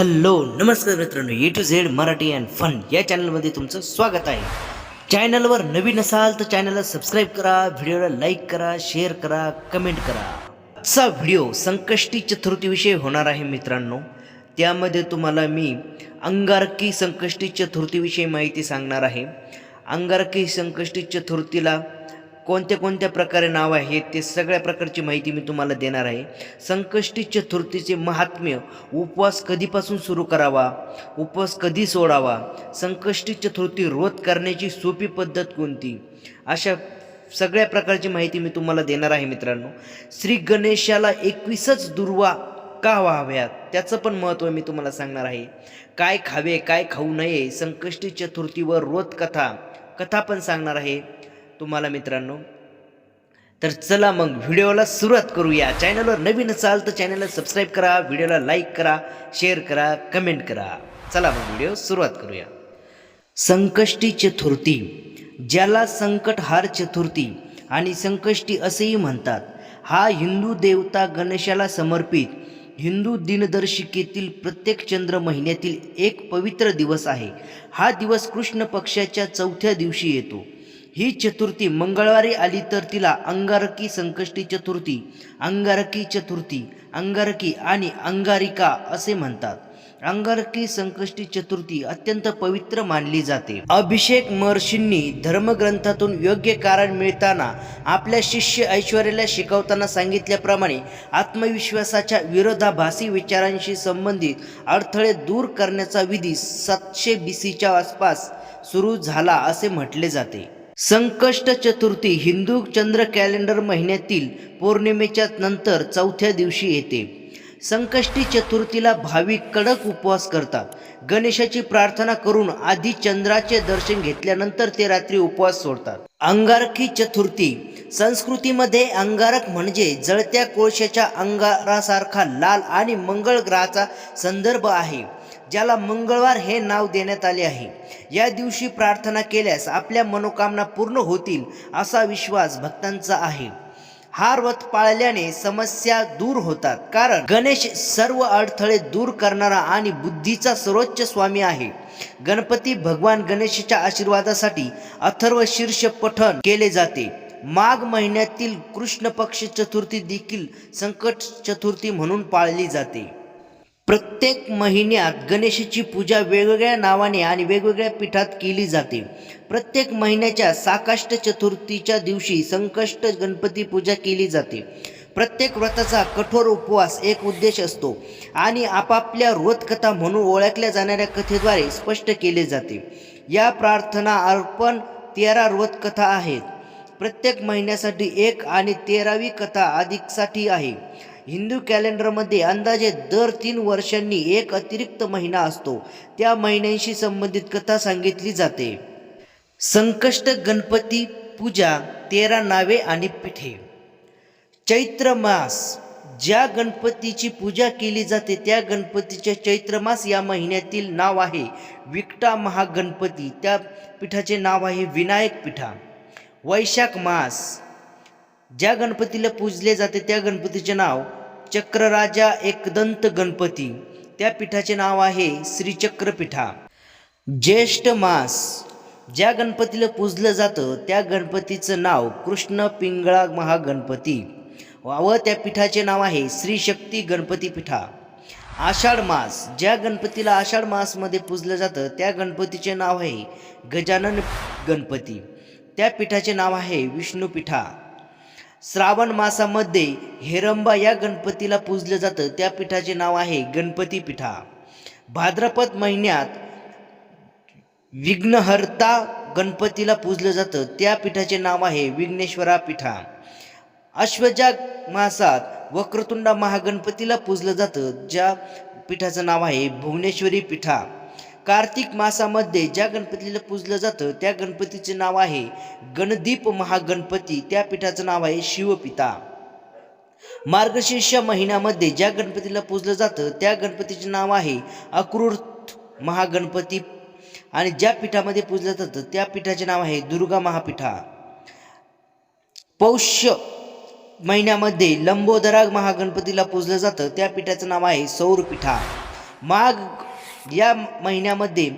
Hello नमस्कार मित्रांनो A to Z Marathi and fun या चॅनलमध्ये तुमचं स्वागत आहे. चॅनलवर नवीन असाल तर चॅनलला सबस्क्राईब करा व्हिडिओला लाईक करा शेअर करा कमेंट करा. आजचा व्हिडिओ संकष्टी चतुर्थीविषयी होणार आहे मित्रांनो. त्यामध्ये तुम्हाला मी अंगारकी संकष्टी चतुर्थीविषयी माहिती सांगणार आहे. अंगारकी संकष्टी चतुर्थीला कोणत्या कोणत्या प्रकारे नाव आहे ते सगळ्या प्रकारची माहिती मी तुम्हाला देणार आहे. संकष्टी चतुर्थीचे महात्म्य उपवास कधीपासून सुरू करावा? उपवास कधी सोडावा? संकष्टी चतुर्थी रोध करण्याची सोपी पद्धत कोणती? अशा सगळ्या प्रकारची माहिती मी तुम्हाला देणार आहे मित्रांनो. श्री गणेशाला एकवीसच दुर्वा का व्हाव्यात? त्याचं पण महत्त्व मी तुम्हाला सांगणार आहे. काय खावे काय खाऊ नये संकष्टी चतुर्थीवर रोध कथा कथा पण सांगणार आहे. तुम्हाला मित्रांनो तर चला मग व्हिडिओला सुरुवात करूया चॅनलवर नवीन असाल तर चॅनलला सबस्क्राईब करा व्हिडिओला लाईक करा शेअर करा कमेंट करा. चला मग व्हिडिओ सुरुवात करूया. संकष्टी चतुर्थी ज्याला संकटहार चतुर्थी आणि संकष्टी असेही म्हणतात हा हिंदू देवता गणेशाला समर्पित. हिंदू दिनदर्शिकेतील प्रत्येक चंद्र महिन्यातील एक पवित्र दिवस आहे. हा दिवस कृष्ण पक्षाच्या चौथ्या दिवशी येतो. ही चतुर्थी मंगळवारी आली तर तिला अंगारकी संकष्टी चतुर्थी अंगारकी चतुर्थी अंगारकी आणि अंगारिका असे म्हणतात. अंगारकी संकष्टी चतुर्थी अत्यंत पवित्र मानली जाते. अभिषेक महर्षींनी धर्मग्रंथातून योग्य कारण मिळताना आपल्या शिष्य ऐश्वर्याला शिकवताना सांगितल्याप्रमाणे आत्मविश्वासाच्या विरोधाभासी विचारांशी संबंधित अडथळे दूर करण्याचा विधी सातशे बी सीच्या आसपास सुरू झाला असे म्हटले जाते. संकष्ट चतुर्थी हिंदू चंद्र कॅलेंडर महिन्यातील पौर्णिमेच्या नंतर चौथ्या दिवशी येते. संकष्टी चतुर्थीला भाविक कडक उपवास करतात. गणेशाची प्रार्थना करून आधी चंद्राचे दर्शन घेतल्यानंतर ते रात्री उपवास सोडतात. अंगारकी चतुर्थी संस्कृतीमध्ये अंगारक म्हणजे जळत्या कोळशाच्या अंगारासारखा लाल आणि मंगळ ग्रहाचा संदर्भ आहे ज्याला मंगळवार हे नाव देण्यात आले आहे. या दिवशी प्रार्थना केल्यास आपल्या मनोकामना पूर्ण होतील असा विश्वास भक्तांचा आहे. हा व्रत पाळल्याने समस्या दूर होतात. कारण गणेश सर्व अडथळे दूर करणारा आणि बुद्धीचा सर्वोच्च स्वामी आहे. गणपती भगवान गणेशाच्या आशीर्वादासाठी अथर्व शीर्ष पठण केले जाते. माघ महिन्यातील कृष्ण पक्ष चतुर्थी देखील संकट चतुर्थी म्हणून पाळली जाते. प्रत्येक महिन्यात गणेशाची पूजा वेगवेगळ्या नावाने आणि वेगवेगळ्या पीठात केली जाते. प्रत्येक महिन्याच्या साकाष्ट चतुर्थीच्या दिवशी संकष्ट गणपती पूजा केली जाते. प्रत्येक व्रताचा कठोर उपवास एक उद्देश असतो आणि आपापल्या व्रतकथा म्हणून ओळखल्या जाणाऱ्या कथेद्वारे स्पष्ट केले जाते. या प्रार्थना अर्पण तेरा व्रतकथा आहेत. प्रत्येक महिन्यासाठी एक आणि तेरावी कथा अधिकसाठी आहे. हिंदू कॅलेंडरमध्ये अंदाजे दर तीन वर्षांनी एक अतिरिक्त महिना असतो. त्या महिन्यांशी संबंधित कथा सांगितली जाते. संकष्ट गणपती पूजा तेरा नावे आणि पिठे. चैत्र मास. ज्या गणपतीची पूजा केली जाते त्या गणपतीचे चैत्र मास या महिन्यातील नाव आहे विकटा महागणपती. त्या पीठाचे नाव आहे विनायक पीठा. वैशाख मास. ज्या गणपतीला पूजले जाते त्या गणपतीचे नाव चक्रराजा एकदंत गणपती. त्या पीठाचे नाव आहे श्रीचक्रपीठा. ज्येष्ठ मास. ज्या गणपतीला पूजलं जातं त्या गणपतीचं नाव कृष्ण पिंगळा महागणपती. व त्या पीठाचे नाव आहे श्रीशक्ती गणपती पीठा आषाढ मास. ज्या गणपतीला आषाढ मासमध्ये पूजलं जातं त्या गणपतीचे नाव आहे गजानन गणपती. त्या पीठाचे नाव आहे विष्णूपीठा. श्रावण मासामध्ये हेरंबा या गणपतीला पूजलं जातं. त्या पीठाचे नाव आहे गणपती पीठा. भाद्रपद महिन्यात विघ्नहर्ता गणपतीला पूजलं जातं. त्या पीठाचे नाव आहे विघ्नेश्वरा पीठा. अश्वजा मासात वक्रतुंडा महागणपतीला पूजलं जातं. ज्या पीठाचं नाव आहे भुवनेश्वरी पीठा. कार्तिक मासामध्ये ज्या गणपतीला पूजलं जातं त्या गणपतीचे नाव आहे गणदीप महागणपती. त्या पीठाचं नाव आहे शिवपिता. मार्गशीर्ष महिन्यामध्ये ज्या गणपतीला पूजलं जातं त्या गणपतीचे नाव आहे अक्रूर्थ महागणपती. आणि ज्या पीठामध्ये पूजलं जातं त्या पीठाचे नाव आहे दुर्गा महापीठा. पौष्य महिन्यामध्ये लंबोदरा महागणपतीला पूजलं जातं त्या पीठाचं नाव आहे सौरपीठा. माघ या महिन्यामध्ये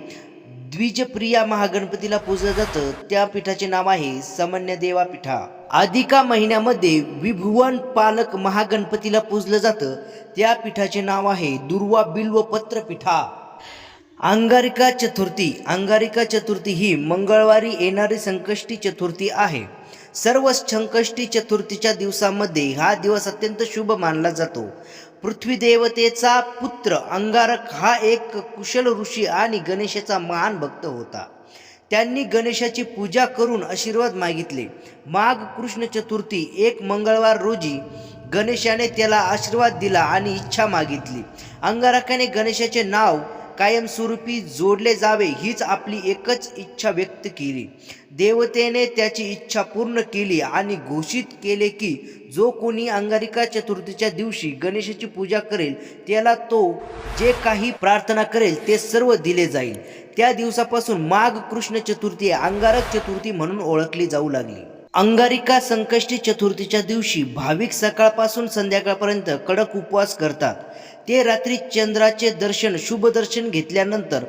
द्विजप्रिया महागणपतीला पूजलं जातं. त्या पीठाचे नाव आहे समन्यदेवा पीठा अधिका महिन्यामध्ये विभुवन पालक महागणपतीला पूजलं जातं. त्या पीठाचे नाव आहे दुर्वा बिल्व पत्र पीठा अंगारिका चतुर्थी. अंगारिका चतुर्थी ही मंगळवारी येणारी संकष्टी चतुर्थी आहे. सर्व संकष्टी चतुर्थीच्या दिवसामध्ये हा दिवस अत्यंत शुभ मानला जातो. पृथ्वीदेवतेचा पुत्र अंगारक हा एक कुशल ऋषी आणि गणेशाचा महान भक्त होता. त्यांनी गणेशाची पूजा करून आशीर्वाद मागितले. माघ कृष्ण चतुर्थी एक मंगळवार रोजी गणेशाने त्याला आशीर्वाद दिला आणि इच्छा मागितली. अंगारकाने गणेशाचे नाव कायमस्वरूपी जोडले जावे हीच आपली एकच इच्छा व्यक्त केली. देवतेने त्याची इच्छा पूर्ण केली आणि घोषित केले की जो कोणी अंगारिका चतुर्थीच्या दिवशी गणेशाची पूजा करेल त्याला तो जे काही प्रार्थना करेल ते सर्व दिले जाईल. त्या दिवसापासून माघ कृष्ण चतुर्थी अंगारक चतुर्थी म्हणून ओळखली जाऊ लागली. अंगारिका संकष्टी चतुर्थीच्या दिवशी भाविक सकाळपासून संध्याकाळपर्यंत कडक उपवास करतात. ते रात्री चंद्राचे दर्शन शुभ दर्शन घेतल्यानंतर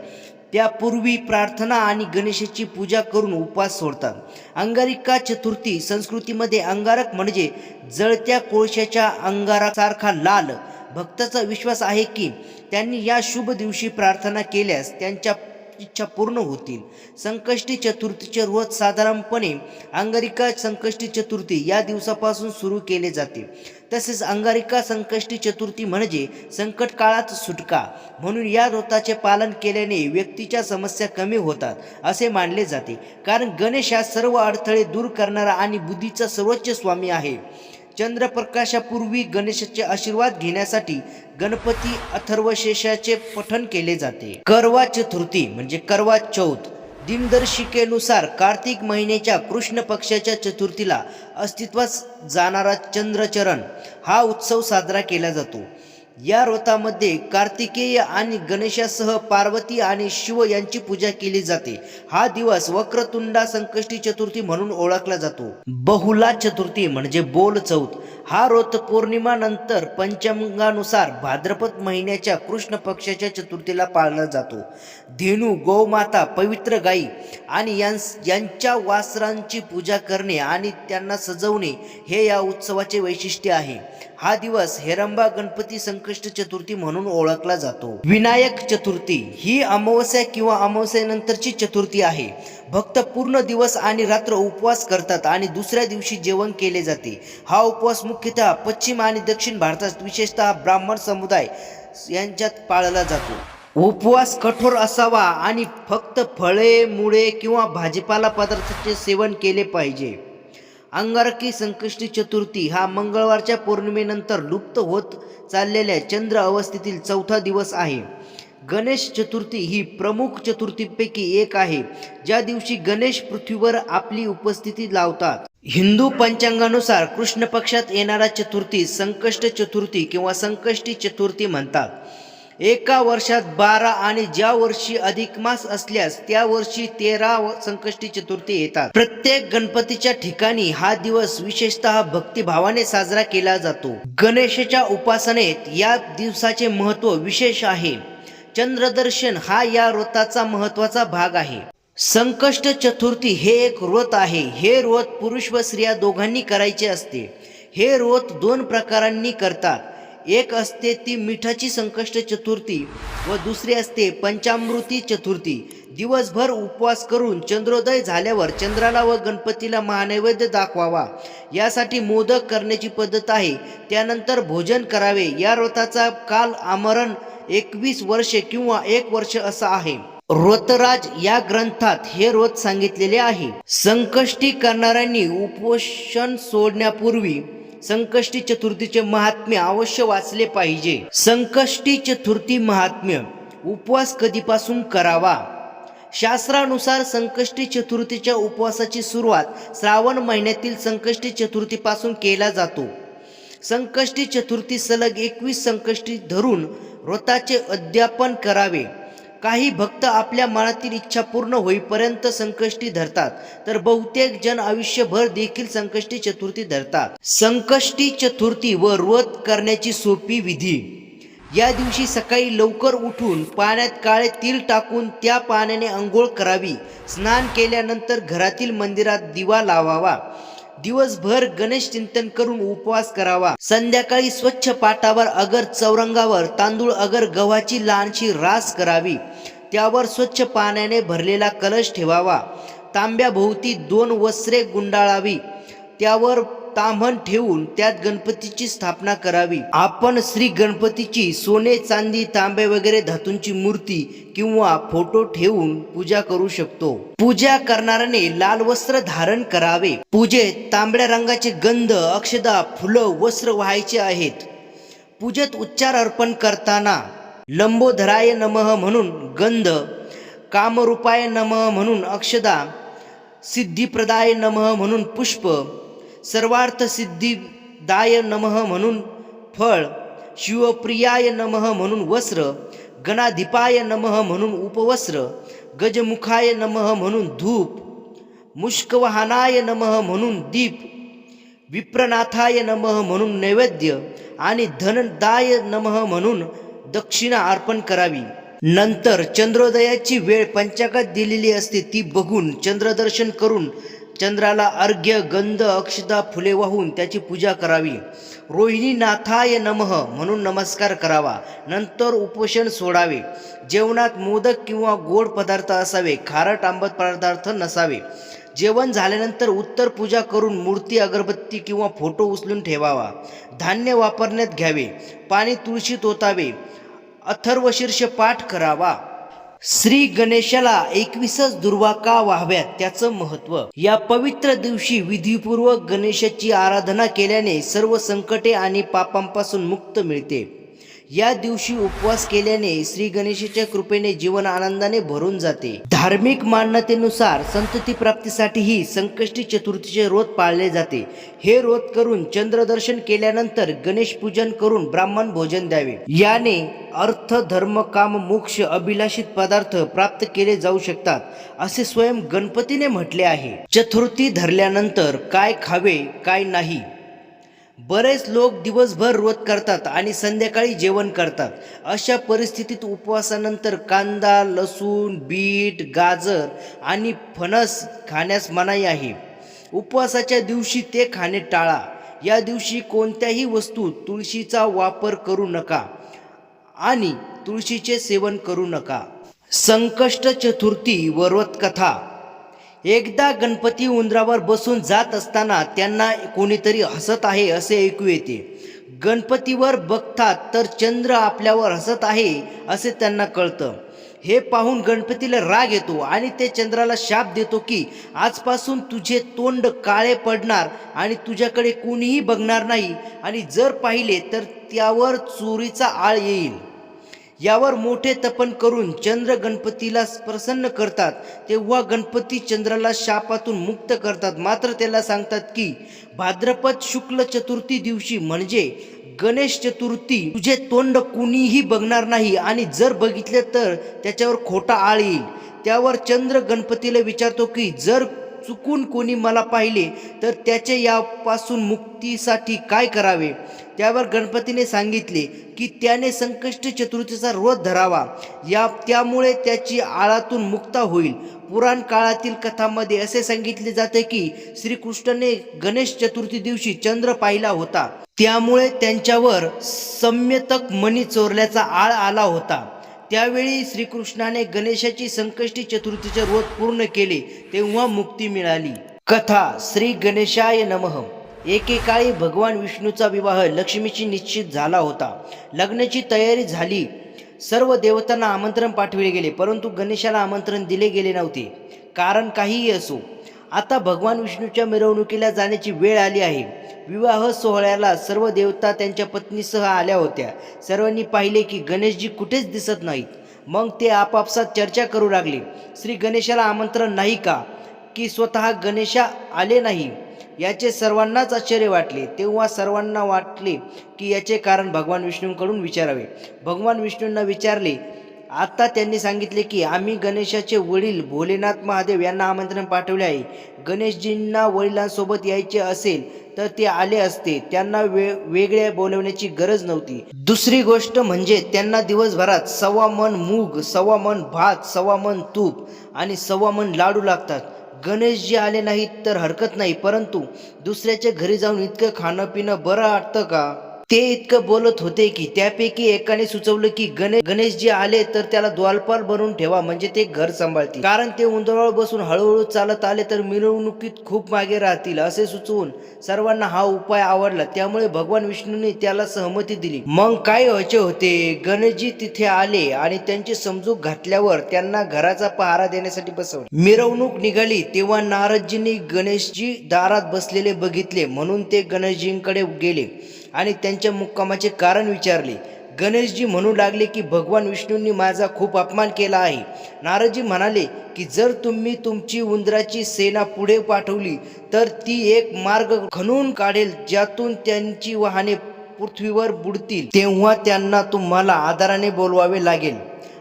त्यापूर्वी प्रार्थना आणि गणेशाची पूजा करून उपवास सोडतात. अंगारिका चतुर्थी संस्कृतीमध्ये अंगारक म्हणजे जळत्या कोळशाच्या अंगारासारखा लाल. भक्ताचा विश्वास आहे की त्यांनी या शुभ दिवशी प्रार्थना केल्यास त्यांच्या इच्छा पूर्ण होतील. संकष्टी चतुर्थीचे रोज साधारणपणे अंगारिका संकष्टी चतुर्थी या दिवसापासून सुरू केले जाते. तसेच अंगारिका संकष्टी चतुर्थी म्हणजे संकट काळात सुटका. म्हणून या व्रताचे पालन केल्याने व्यक्तीच्या समस्या कमी होतात असे मानले जाते. कारण गणेश हा सर्व अडथळे दूर करणारा आणि बुद्धीचा सर्वोच्च स्वामी आहे. चंद्रप्रकाशापूर्वी गणेशाचे आशीर्वाद घेण्यासाठी गणपती अथर्वशेषाचे पठण केले जाते. करवा चतुर्थी म्हणजे करवा चौथ. दिनदर्शिकेनुसार कार्तिक महिन्याच्या कृष्ण पक्षाच्या चतुर्थीला अस्तित्वात जाणारा चंद्रचरण हा उत्सव साजरा केला जातो. या व्रतामध्ये कार्तिकेय आणि गणेशासह पार्वती आणि शिव यांची पूजा केली जाते. हा दिवस वक्रतुंडा संकष्टी चतुर्थी म्हणून ओळखला जातो. बहुला चतुर्थी म्हणजे बोल चौथ. हा व्रत पौर्णिमा नंतर पंचांगानुसार भाद्रपद महिन्याच्या कृष्ण पक्षाच्या चतुर्थीला पाळला जातो. धेनू गोमाता पवित्र गायी आणि यांच्या वासरांची पूजा करणे आणि त्यांना सजवणे हे या उत्सवाचे वैशिष्ट्य आहे. हा दिवस हेरंबा गणपती संकष्ट चतुर्थी म्हणून ओळखला जातो. विनायक चतुर्थी ही अमावस्या किंवा अमावस्येनंतरची चतुर्थी आहे. भक्त पूर्ण दिवस आणि रात्र उपवास करतात आणि दुसऱ्या दिवशी जेवण केले जाते. हा उपवास मुख्यतः पश्चिम आणि दक्षिण भारतात विशेषतः ब्राह्मण समुदाय यांच्यात पाळला जातो. उपवास कठोर असावा आणि फक्त फळे मुळे किंवा भाजीपाला पदार्थाचे सेवन केले पाहिजे. अंगारकी संकष्टी चतुर्थी हा मंगळवारच्या पौर्णिमेनंतर लुप्त होत चाललेल्या चंद्र अवस्थेतील चौथा दिवस आहे. गणेश चतुर्थी ही प्रमुख चतुर्थीपैकी एक आहे. ज्या दिवशी गणेश पृथ्वीवर आपली उपस्थिती लावतात. हिंदू पंचांगानुसार कृष्ण पक्षात येणारा चतुर्थी संकष्ट चतुर्थी किंवा संकष्टी चतुर्थी म्हणतात. एका वर्षात बारा आणि ज्या वर्षी अधिक मास असल्यास त्या वर्षी तेरा संकष्टी चतुर्थी येतात. प्रत्येक गणपतीच्या ठिकाणी हा दिवस विशेषतः भक्तिभावाने साजरा केला जातो. गणेशाच्या उपासनेत या दिवसाचे महत्त्व विशेष आहे. चंद्रदर्शन हा या व्रताचा महत्त्वाचा भाग आहे. संकष्ट चतुर्थी हे एक व्रत आहे. हे व्रत पुरुष व स्त्रिया दोघांनी करायचे असते. हे व्रत दोन प्रकारांनी करतात. एक असते ती मिठाची संकष्ट चतुर्थी व दुसरी असते पंचामृती चतुर्थी. दिवसभर उपवास करून चंद्रोदय झाल्यावर चंद्राला व गणपतीला महानैवेद्य दाखवावा. यासाठी मोदक करण्याची पद्धत आहे. त्यानंतर भोजन करावे. या व्रताचा काल आमरण एकवीस वर्षे किंवा एक वर्ष असा आहे. व्रतराज या ग्रंथात हे व्रत सांगितलेले आहे. संकष्टी करणाऱ्यांनी उपोषण सोडण्यापूर्वी संकष्टी चतुर्थीचे महात्म्य अवश्य वाचले पाहिजे. संकष्टी चतुर्थी महात्म्य उपवास कधीपासून करावा? शास्त्रानुसार संकष्टी चतुर्थीच्या उपवासाची सुरुवात श्रावण महिन्यातील संकष्टी चतुर्थीपासून केला जातो. संकष्टी चतुर्थी सलग एकवीस संकष्टी धरून व्रताचे अध्यापन करावे. काही भक्त आपल्या मनातील इच्छा पूर्ण होईपर्यंत संकष्टी धरतात तर बहुतेक जण आयुष्यभर देखील संकष्टी चतुर्थी धरतात. संकष्टी चतुर्थी व व्रत करण्याची सोपी विधी. या दिवशी सकाळी लवकर उठून पाण्यात काळे तीळ टाकून त्या पाण्याने अंघोळ करावी. स्नान केल्यानंतर घरातील मंदिरात दिवा लावावा. दिवसभर गणेश चिंतन करून उपवास करावा. संध्याकाळी स्वच्छ पाटावर अगर चौरंगावर तांदूळ अगर गव्हाची लहानशी रास करावी. त्यावर स्वच्छ पाण्याने भरलेला कलश ठेवावा. तांब्याभोवती दोन वस्त्रे गुंडाळावी. त्यावर ताम्हण ठेवून त्यात गणपतीची स्थापना करावी. आपण श्री गणपतीची सोने चांदी तांबे वगैरे धातूंची मूर्ती किंवा फोटो ठेवून पूजा करू शकतो. पूजा करणाऱ्याने लाल वस्त्र धारण करावे. पूजेत तांबड्या रंगाचे गंध अक्षदा फुलं वस्त्र व्हायचे आहेत. पूजेत उच्चार अर्पण करताना लंबोधराय नमः म्हणून गंध कामरूपाय नमः म्हणून अक्षदा सिद्धिप्रदाय नमः म्हणून पुष्प सर्वार्थ सिद्धिदाय नमः म्हणून फळ शिवप्रियाय नमः म्हणून वस्त्र गणाधिपाय नमः म्हणून उपवस्त्र गजमुखाय नमः म्हणून धूप मुष्कवाहनाय नमः म्हणून दीप विप्रनाथाय नमः म्हणून नैवेद्य आणि धनदाय नमः म्हणून दक्षिणा अर्पण करावी. नंतर चंद्रोदयाची वेळ पंचाकात दिलेली असते ती बघून चंद्रदर्शन करून चंद्राला अर्घ्य गंध अक्षदा फुले वाहून त्याची पूजा करावी. रोहिणी नाथाय नमः म्हणून नमस्कार करावा. नंतर उपोषण सोडावे. जेवणात मोदक किंवा गोड पदार्थ असावे. खारट आंबट पदार्थ नसावे. जेवण झाल्यानंतर उत्तर पूजा करून मूर्ती अगरबत्ती किंवा फोटो उचलून ठेवावा. धान्य वापरण्यात घ्यावे. पाणी तुळशीत ओतावे अथर्वशीर्ष पाठ करावा. श्री गणेशाला एकवीसच दुर्वा का व्हाव्यात त्याचं महत्त्व? या पवित्र दिवशी विधीपूर्वक गणेशाची आराधना केल्याने सर्व संकटे आणि पापांपासून मुक्त मिळते. या दिवशी उपवास केल्याने श्री गणेशाच्या कृपेने जीवन आनंदाने भरून जाते. धार्मिक मान्यतेनुसार संतती प्राप्तीसाठीही संकष्टी चतुर्थीचे व्रत पाळले जाते. हे व्रत करून चंद्रदर्शन केल्यानंतर गणेश पूजन करून ब्राह्मण भोजन द्यावे. याने अर्थ धर्म काम मोक्ष अभिलाषित पदार्थ प्राप्त केले जाऊ शकतात असे स्वयं गणपतीने म्हटले आहे. चतुर्थी धरल्यानंतर काय खावे काय नाही बरेच लोक दिवसभर व्रत करतात आणि संध्याकाळी जेवण करतात. अशा परिस्थितीत उपवासानंतर कांदा लसूण बीट गाजर आणि फणस खाण्यास मनाई आहे. उपवासाच्या दिवशी ते खाणे टाळा. या दिवशी कोणत्याही वस्तू तुळशीचा वापर करू नका आणि तुळशीचे सेवन करू नका. संकष्ट चतुर्थी व कथा. एकदा गणपती उंदरावर बसून जात असताना त्यांना कोणीतरी हसत आहे असे ऐकू येते. गणपतीवर बघतात तर चंद्र आपल्यावर हसत आहे असे त्यांना कळतं. हे पाहून गणपतीला राग येतो आणि ते चंद्राला शाप देतो की आजपासून तुझे तोंड काळे पडणार आणि तुझ्याकडे कोणीही बघणार नाही आणि जर पाहिले तर त्यावर चोरीचा आळ येईल. यावर मोठे तपन करून चंद्र गणपतीला प्रसन्न करतात तेव्हा गणपती चंद्राला शापातून मुक्त करतात. मात्र त्याला सांगतात की भाद्रपद शुक्ल चतुर्थी दिवशी म्हणजे गणेश चतुर्थी तुझे तोंड कुणीही बघणार नाही आणि जर बघितले तर त्याच्यावर खोटा आळ येईल. त्यावर चंद्र गणपतीला विचारतो की जर चुकून कोणी मला पाहिले तर त्याचे यापासून मुक्तीसाठी काय करावे? त्यावर गणपतीने सांगितले की त्याने संकष्ट चतुर्थीचा रोध धरावा. या त्यामुळे त्याची आळातून मुक्ता होईल. पुराण काळातील कथामध्ये असे सांगितले जाते की श्रीकृष्णाने गणेश चतुर्थी दिवशी चंद्र पाहिला होता. त्यामुळे त्यांच्यावर सम्यतक मणी चोरल्याचा आळ आला होता. त्यावेळी श्रीकृष्णाने गणेशाची संकष्टी चतुर्थीचे व्रत पूर्ण केले तेव्हा मुक्ती मिळाली. कथा श्री गणेशाय नमः. एकेकाळी भगवान विष्णूचा विवाह लक्ष्मीशी निश्चित झाला होता. लग्नाची तयारी झाली. सर्व देवतांना आमंत्रण पाठविले गेले परंतु गणेशाला आमंत्रण दिले गेले नव्हते. कारण काहीही असो आता भगवान विष्णूच्या मिरवणुकीला जाण्याची वेळ आली आहे. विवाह सोहळ्याला सर्व देवता त्यांच्या पत्नीसह आल्या होत्या. सर्वांनी पाहिले की गणेशजी कुठेच दिसत नाहीत. मग ते आपापसात चर्चा करू लागले. श्री गणेशाला आमंत्रण नाही का? की स्वतः गणेशा आले नाही? याचे सर्वांनाच आश्चर्य वाटले. तेव्हा सर्वांना वाटले की याचे कारण भगवान विष्णूंकडून विचारावे. भगवान विष्णूंना विचारले आता त्यांनी सांगितले की आम्ही गणेशाचे वडील भोलेनाथ महादेव यांना आमंत्रण पाठवले आहे. गणेशजींना वडिलांसोबत यायचे असेल तर ते आले असते. त्यांना वे वेगळ्या बोलवण्याची गरज नव्हती. दुसरी गोष्ट म्हणजे त्यांना दिवसभरात सव्वा मन मूग सव्वा मन भात सव्वा मन तूप आणि सव्वा मन लाडू लागतात. गणेशजी आले नाहीत तर हरकत नाही परंतु दुसऱ्याच्या घरी जाऊन इतकं खाणं पिणं बरं वाटतं का? ते इतकं बोलत होते की त्यापैकी एकाने सुचवलं की गणेश गणेशजी आले तर त्याला द्वालपाल बनवून ठेवा म्हणजे ते घर सांभाळतील. कारण ते उंदरावर बसून हळूहळू चालत आले तर मिरवणुकीत खूप मागे राहतील असे सुचवून सर्वांना हा उपाय आवडला. त्यामुळे भगवान विष्णूने त्याला सहमती दिली. मग काय व्हायचे होते? गणेशजी तिथे आले आणि त्यांची समजूक घातल्यावर त्यांना घराचा पहारा देण्यासाठी बसवले. मिरवणूक निघाली तेव्हा नारदजींनी गणेशजी दारात बसलेले बघितले म्हणून ते गणेशजींकडे गेले आणि त्यांच्या मुक्कामाचे कारण विचारले. गणेशजी म्हणू लागले की भगवान विष्णूंनी माझा खूप अपमान केला आहे. नारदजी म्हणाले की जर तुम्ही तुमची उंदराची सेना पुढे पाठवली तर ती एक मार्ग खणून काढेल ज्यातून त्यांची वाहने पृथ्वीवर बुडतील. तेव्हा त्यांना तुम्हाला आदराने बोलवावे लागेल.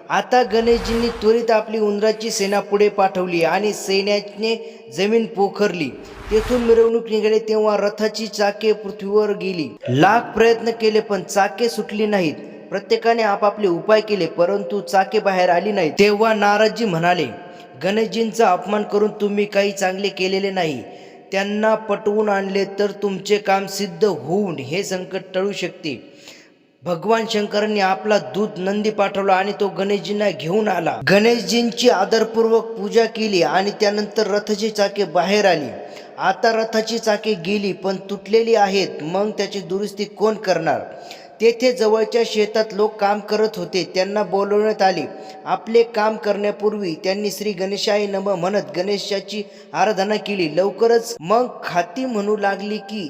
आता गणेशजींनी त्वरित आपली उंदराची सेना पुढे पाठवली आणि सैन्याने जमीन पोखरली. तेथून मिरवणूक निघाली तेव्हा रथाची चाके पृथ्वीवर गेली. लाख प्रयत्न केले पण चाके सुटली नाहीत. प्रत्येकाने आपापले उपाय केले परंतु चाके बाहेर आली नाही तेव्हा नाराजी म्हणाले गणेशजींचा अपमान करून तुम्ही काही चांगले केलेले नाही. त्यांना पटवून आणले तर तुमचे काम सिद्ध होऊन हे संकट टळू शकते. भगवान शंकरांनी आपला दूध नंदी पाठवला आणि तो गणेशजींना घेऊन आला. गणेशजींची आदरपूर्वक पूजा केली आणि त्यानंतर रथाची चाके बाहेर आली. आता रथाची चाके गेली पण तुटलेली आहेत. मग त्याची दुरुस्ती कोण करणार? तेथे जवळच्या शेतात लोक काम करत होते. त्यांना बोलवण्यात आले. आपले काम करण्यापूर्वी त्यांनी श्री गणेशाय नम म्हणत गणेशाची आराधना केली. लवकरच मग खाती म्हणू लागली की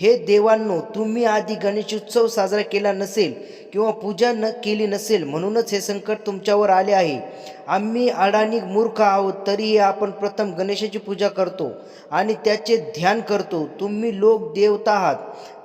हे देवांनो तुम्ही आधी गणेशोत्सव साजरा केला नसेल किंवा पूजा न केली नसेल म्हणूनच हे संकट तुमच्यावर आले आहे. आम्ही अडाणी मूर्ख आहोत तरीही आपण प्रथम गणेशाची पूजा करतो आणि त्याचे ध्यान करतो. तुम्ही लोक देवता आहात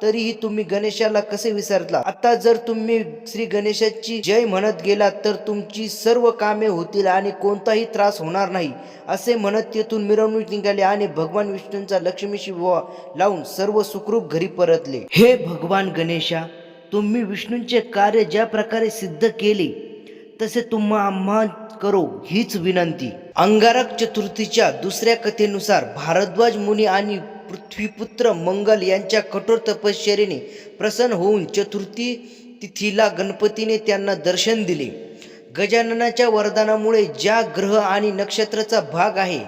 तरीही तुम्ही गणेशाला कसे विसरला आता जर तुम्ही श्री गणेशाची जय म्हणत गेलात तर तुमची सर्व कामे होतील आणि कोणताही त्रास होणार नाही असे म्हणत तेथून मिरवणूक निघाली आणि भगवान विष्णूंचा लक्ष्मीशी विवाह लावून सर्व सुखरूप घरी परतले. हे भगवान गणेशा तुम्ही विष्णूंचे कार्य ज्या प्रकारे सिद्ध केले तसे तुम्हा आम्हा करो हीच विनंती. अंगारक चतुर्थीच्या दुसऱ्या कथेनुसार भारद्वाज मुनी आणि पृथ्वीपुत्र मंगल यांच्या कठोर तपश्चर्येने प्रसन्न होऊन चतुर्थी तिथीला गणपतीने त्यांना दर्शन दिले. गजाननाच्या वरदानामुळे ज्या ग्रह आणि नक्षत्राचा भाग आहे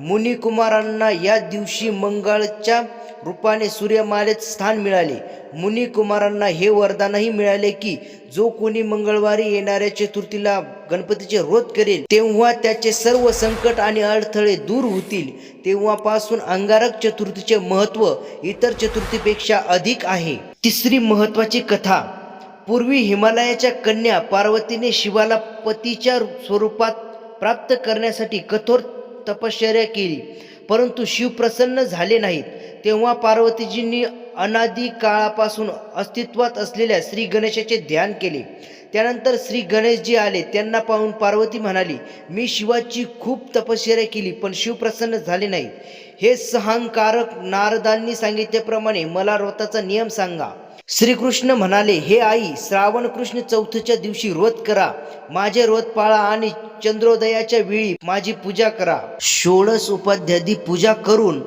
मुनिकुमारांना या दिवशी मंगळच्या रूपाने सूर्यमालेत स्थान मिळाले. मुनिकुमारांना हे वरदानही मिळाले की जो कोणी मंगळवारी येणाऱ्या चतुर्थीला गणपतीचे रोध करेल तेव्हा त्याचे सर्व संकट आणि अडथळे दूर होतील. तेव्हापासून अंगारक चतुर्थीचे महत्त्व इतर चतुर्थीपेक्षा अधिक आहे. तिसरी महत्वाची कथा. पूर्वी हिमालयाच्या कन्या पार्वतीने शिवाला पतीच्या स्वरूपात प्राप्त करण्यासाठी कठोर तपश्चर्या केली. परंतु शिव प्रसन्न झाले नाहीत. तेव्हा पार्वतीजींनी अनादी काळापासून अस्तित्वात असलेल्या श्री गणेशाचे ध्यान केले. त्यानंतर श्री गणेशजी आले. त्यांना पाहून पार्वती म्हणाली मी शिवाची खूप तपश्चर्या केली पण शिव प्रसन्न झाले नाही हे सहंकारक नारदांनी सांगितल्याप्रमाणे मला व्रताचा नियम सांगा. श्रीकृष्ण म्हणाले हे आई श्रावण कृष्ण चौथच्या दिवशी व्रत करा. माझे व्रत पाळा आणि चंद्रोदयाच्या वेळी माझी पूजा करा. षोडश उपाध्यादी पूजा करून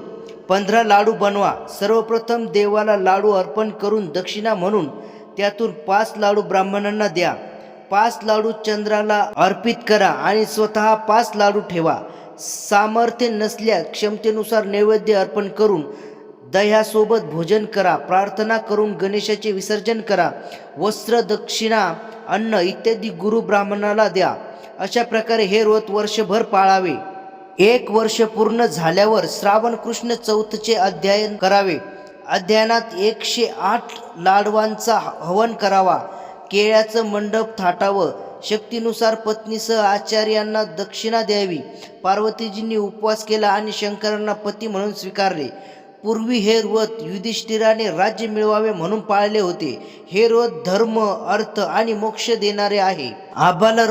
पंधरा लाडू बनवा. सर्वप्रथम देवाला लाडू अर्पण करून दक्षिणा म्हणून त्यातून पाच लाडू ब्राह्मणांना द्या. पाच लाडू चंद्राला अर्पित करा आणि स्वतः पाच लाडू ठेवा. सामर्थ्य नसल्यास क्षमतेनुसार नैवेद्य अर्पण करून दह्यासोबत भोजन करा प्रार्थना करून गणेशाचे विसर्जन करा वस्त्र दक्षिणा अन्न इत्यादी गुरु ब्राह्मणाला द्या. अशा प्रकारे हे व्रत वर्षभर पाळावे. एक वर्ष पूर्ण झाल्यावर श्रावण कृष्ण चौथचे अध्ययन करावे. अध्ययनात एकशे आठ लाडवांचा हवन करावा. केळ्याचं मंडप थाटावं. शक्तीनुसार पत्नीसह आचार्यांना दक्षिणा द्यावी. पार्वतीजींनी उपवास केला आणि शंकरांना पती म्हणून स्वीकारले. पूर्वी हे व्रत युधिष्ठिराने राज्य मिळवावे म्हणून पाळले होते. हे व्रत धर्म अर्थ आणि मोक्ष देणारे आहे. आबाला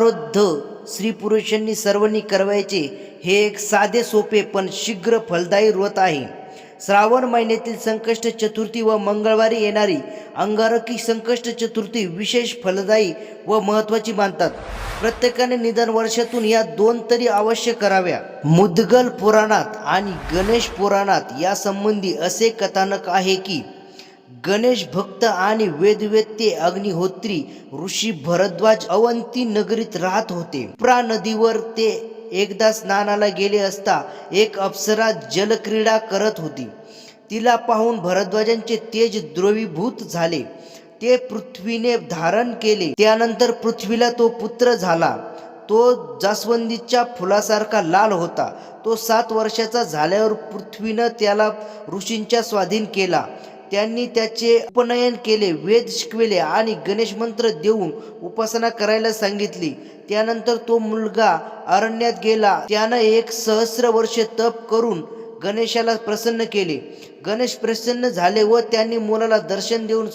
स्त्री पुरुषांनी सर्वांनी करवायचे हे एक साधे सोपे पण शीघ्र फलदायी व्रत आहे. श्रावण महिन्यातील संकष्ट चतुर्थी व मंगळवारी येणारी अंगारकी संकष्ट चतुर्थी विशेष फलदायी व महत्त्वाची मानतात. प्रत्येकाने निदान वर्षातून या दोन तरी अवश्य कराव्या. मुदगल पुराणात आणि गणेश पुराणात यासंबंधी असे कथानक आहे की गणेश भक्त आणि वेदवेत्ते अग्निहोत्री ऋषी भरद्वाज अवंती नगरीत राहत होते. प्रा नदीवर ते एकदा स्नानाला गेले असता एक अप्सरा जलक्रीडा करत होती. तिला पाहून भरद्वाजांचे तेज द्रवीभूत झाले. ते पृथ्वीने धारण केले. त्यानंतर पृथ्वीला तो पुत्र झाला. तो जास्वंदीच्या फुलासारखा लाल होता. तो सात वर्षाचा झाल्यावर पृथ्वीनं त्याला ऋषींच्या स्वाधीन केला. त्यांनी त्याचे उपनयन केले वेद शिकविले आणि गणेश मंत्र देऊन उपासना करायला सांगितली. त्यानंतर तो मुलगा अरण्यात गेला. त्यानं एक सहस्र वर्ष तप करून गणेशाला प्रसन्न केले. गणेश प्रसन्न झाले व त्यांनी मुलाला दर्शन देऊन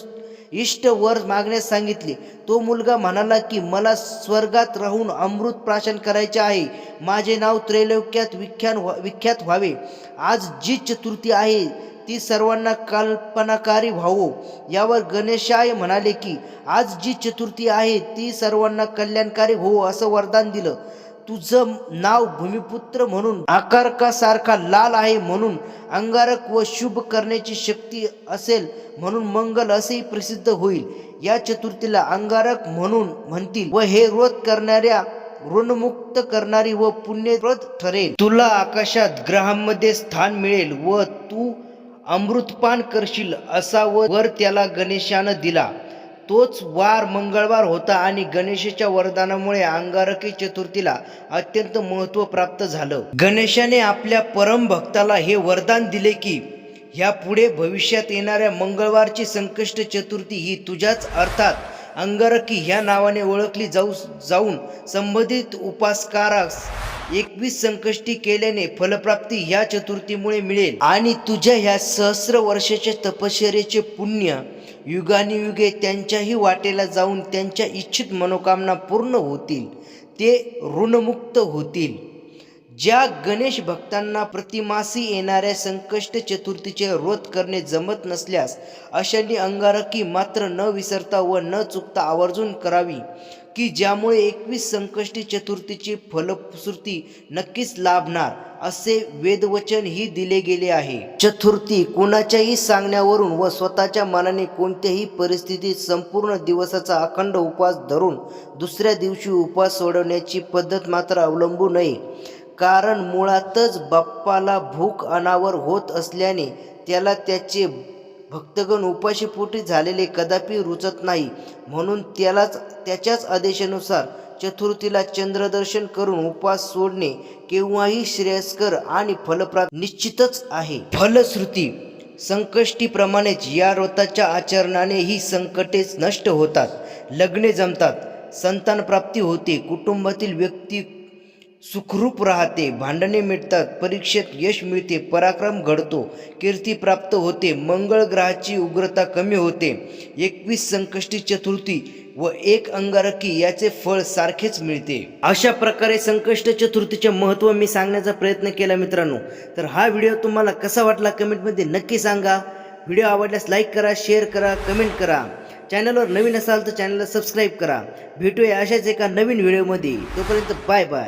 इष्ट वर मागण्यास सांगितले. तो मुलगा म्हणाला की मला स्वर्गात राहून अमृत प्राशन करायचे आहे. माझे नाव त्रैलोक्यात विख्यात विख्यात व्हावे. आज जी चतुर्थी आहे ती सर्वांना कल्पनाकारी व्हावो. यावर गणेशाय म्हणाले की आज जी चतुर्थी आहे ती सर्वांना कल्याणकारी हो असं वरदान दिलं. तुझं नाव भूमिपुत्र म्हणून आकारकासारखा लाल आहे म्हणून अंगारक व शुभ करण्याची शक्ती असेल म्हणून मंगल असेही प्रसिद्ध होईल. या चतुर्थीला अंगारक म्हणून म्हणतील व हे व्रत करणाऱ्या ऋणमुक्त करणारी व पुण्यप्रद ठरेल. तुला आकाशात ग्रहांमध्ये स्थान मिळेल व तू अमृतपान करशील असा व वर त्याला गणेशानं दिला. तोच वार मंगळवार होता आणि गणेशाच्या वरदानामुळे अंगारकी चतुर्थीला अत्यंत महत्त्व प्राप्त झालं. गणेशाने आपल्या परम भक्ताला हे वरदान दिले की ह्या पुढे भविष्यात येणाऱ्या मंगळवारची संकष्ट चतुर्थी ही तुझ्याच अर्थात अंगारकी ह्या नावाने ओळखली जाऊ जाऊन संबंधित उपासकारास एकवीस संकष्टी केल्याने फलप्राप्ती ह्या चतुर्थीमुळे मिळेल. आणि तुझ्या ह्या सहस्र वर्षाच्या तपश्चर्याचे पुण्य युगानियुगे त्यांच्याही वाटेला जाऊन त्यांच्या इच्छित मनोकामना पूर्ण होतील. ते ऋणमुक्त होतील. ज्या गणेश भक्तांना प्रतिमासी येणाऱ्या संकष्ट चतुर्थीचे रोध करणे जमत नसल्यास अशांनी अंगारकी मात्र न विसरता व न चुकता आवर्जून करावी की ज्यामुळे एकवीस संकष्टी चतुर्थीची फलश्रुती नक्कीच लाभणार असे वेदवचन ही दिले गेले आहे. चतुर्थी कोणाच्याही सांगण्यावरून व स्वतःच्या मनाने कोणत्याही परिस्थितीत संपूर्ण दिवसाचा अखंड उपवास धरून दुसऱ्या दिवशी उपवास सोडवण्याची पद्धत मात्र अवलंबू नये कारण मुळातच बाप्पाला भूक अनावर होत असल्याने त्याला त्याचे भक्तगण उपाशीपोटी झालेले कदापि रुचत नाही. म्हणून त्यालाच त्याच्याच आदेशानुसार चतुर्थीला चंद्रदर्शन करून उपास सोडणे केव्हाही श्रेयस्कर आणि फलप्राप्त निश्चितच आहे. फलश्रुती संकष्टीप्रमाणेच या व्रताच्या आचरणाने ही संकटेच नष्ट होतात. लग्ने जमतात. संतान प्राप्ती होते. कुटुंबातील व्यक्ती सुखरूप राहते. भांडणे मिटतात. परीक्षेत यश मिळते. पराक्रम घडतो. कीर्ती प्राप्त होते. मंगळ ग्रहाची उग्रता कमी होते. एकवीस संकष्टी चतुर्थी व एक अंगारकी याचे फळ सारखेच मिळते. अशा प्रकारे संकष्ट चतुर्थीचे महत्त्व मी सांगण्याचा प्रयत्न केला मित्रांनो. तर हा व्हिडिओ तुम्हाला कसा वाटला कमेंटमध्ये नक्की सांगा. व्हिडिओ आवडल्यास लाईक करा शेअर करा कमेंट करा. चॅनलवर नवीन असाल तर चॅनलला सबस्क्राईब करा. भेटूया अशाच एका नवीन व्हिडिओमध्ये. तोपर्यंत बाय बाय.